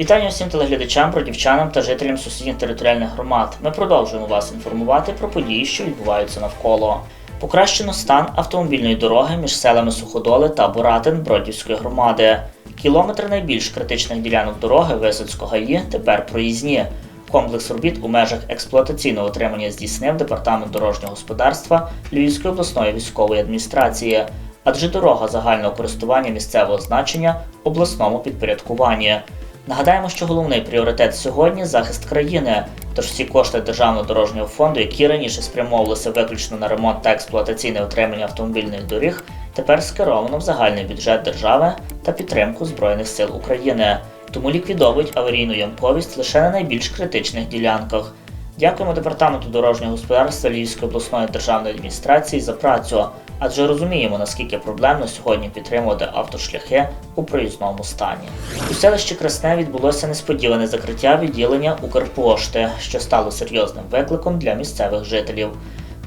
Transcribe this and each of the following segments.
Вітання всім телеглядачам, бродівчанам та жителям сусідніх територіальних громад. Ми продовжуємо вас інформувати про події, що відбуваються навколо. Покращено стан автомобільної дороги між селами Суходоли та Боратин Бродівської громади. Кілометри найбільш критичних ділянок дороги Висоцького ГАІ тепер проїзні. Комплекс робіт у межах експлуатаційного отримання здійснив департамент дорожнього господарства Львівської обласної військової адміністрації, адже дорога загального користування місцевого значення обласному підпорядкуванні. Нагадаємо, що головний пріоритет сьогодні захист країни. Тож всі кошти державного дорожнього фонду, які раніше спрямовувалися виключно на ремонт та експлуатаційне утримання автомобільних доріг, тепер скеровано в загальний бюджет держави та підтримку Збройних сил України. Тому ліквідовують аварійну ямковість лише на найбільш критичних ділянках. Дякуємо департаменту дорожнього господарства Львівської обласної державної адміністрації за працю, адже розуміємо, наскільки проблемно сьогодні підтримувати автошляхи у проїзному стані. У селищі Красне відбулося несподіване закриття відділення Укрпошти, що стало серйозним викликом для місцевих жителів.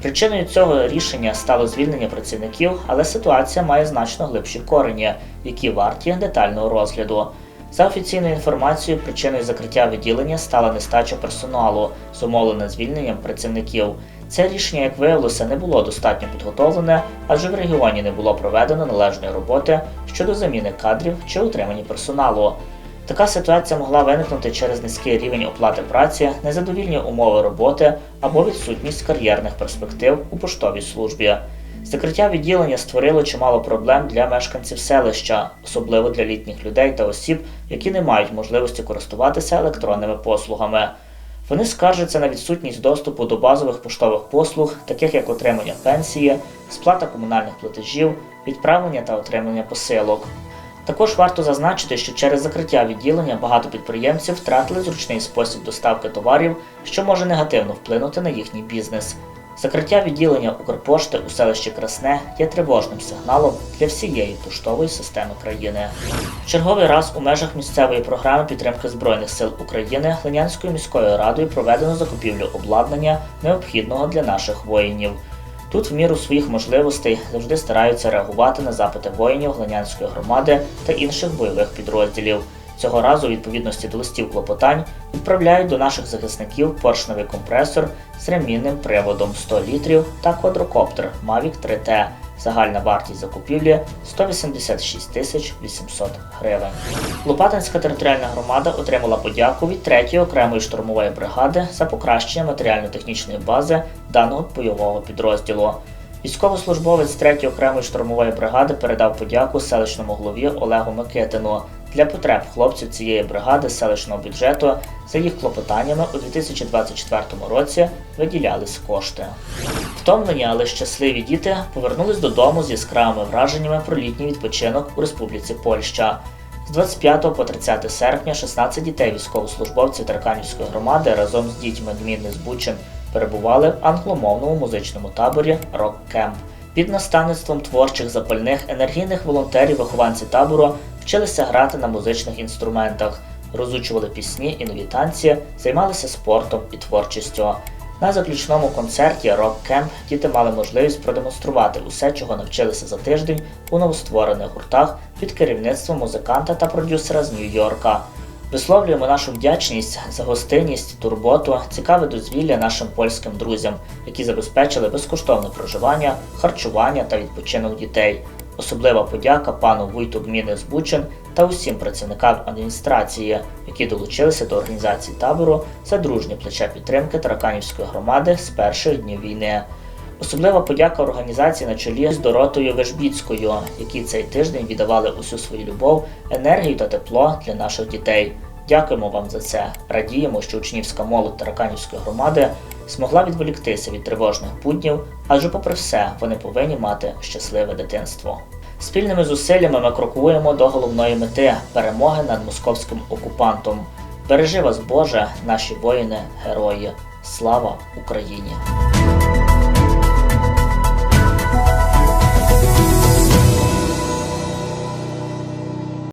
Причиною цього рішення стало звільнення працівників, але ситуація має значно глибші корені, які варті детального розгляду. За офіційною інформацією, причиною закриття відділення стала нестача персоналу, зумовлена звільненням працівників. Це рішення, як виявилося, не було достатньо підготовлене, адже в регіоні не було проведено належної роботи щодо заміни кадрів чи утримання персоналу. Така ситуація могла виникнути через низький рівень оплати праці, незадовільні умови роботи або відсутність кар'єрних перспектив у поштовій службі. Закриття відділення створило чимало проблем для мешканців селища, особливо для літніх людей та осіб, які не мають можливості користуватися електронними послугами. Вони скаржаться на відсутність доступу до базових поштових послуг, таких як отримання пенсії, сплата комунальних платежів, відправлення та отримання посилок. Також варто зазначити, що через закриття відділення багато підприємців втратили зручний спосіб доставки товарів, що може негативно вплинути на їхній бізнес. Закриття відділення Укрпошти у селищі Красне є тривожним сигналом для всієї поштової системи країни. В черговий раз у межах місцевої програми підтримки Збройних сил України Глинянською міською радою проведено закупівлю обладнання, необхідного для наших воїнів. Тут в міру своїх можливостей завжди стараються реагувати на запити воїнів Глинянської громади та інших бойових підрозділів. Цього разу, у відповідності до листів клопотань, відправляють до наших захисників поршневий компресор з ремінним приводом 100 літрів та квадрокоптер Mavic 3T. Загальна вартість закупівлі 186 тисяч 800 гривень. Лопатинська територіальна громада отримала подяку від 3-ї окремої штурмової бригади за покращення матеріально-технічної бази даного бойового підрозділу. Військовослужбовець 3-ї окремої штурмової бригади передав подяку селищному голові Олегу Микитину для потреб хлопців цієї бригади селищного бюджету за їх клопотаннями у 2024 році виділялись кошти. Втомлені, але щасливі діти повернулись додому з яскравими враженнями про літній відпочинок у Республіці Польща. З 25 по 30 серпня 16 дітей військовослужбовців Тарканівської громади разом з дітьми гміни Збучин перебували в англомовному музичному таборі Рок Кемп. Під наставництвом творчих запальних енергійних волонтерів вихованці табору вчилися грати на музичних інструментах, розучували пісні і нові танці, займалися спортом і творчістю. На заключному концерті Rock Camp діти мали можливість продемонструвати усе, чого навчилися за тиждень у новостворених гуртах під керівництвом музиканта та продюсера з Нью-Йорка. Висловлюємо нашу вдячність за гостинність, турботу, цікаве дозвілля нашим польським друзям, які забезпечили безкоштовне проживання, харчування та відпочинок дітей. Особлива подяка пану Вуйту Гміни Збучин та усім працівникам адміністрації, які долучилися до організації табору за дружнє плече підтримки Тараканівської громади з перших днів війни. Особлива подяка організації на чолі з Доротою Вежбіцькою, які цей тиждень віддавали усю свою любов, енергію та тепло для наших дітей. Дякуємо вам за це. Радіємо, що учнівська молодь Тараканівської громади змогла відволіктися від тривожних буднів, адже, попри все, вони повинні мати щасливе дитинство. Спільними зусиллями ми крокуємо до головної мети перемоги над московським окупантом. Бережи вас, Боже, наші воїни, герої. Слава Україні!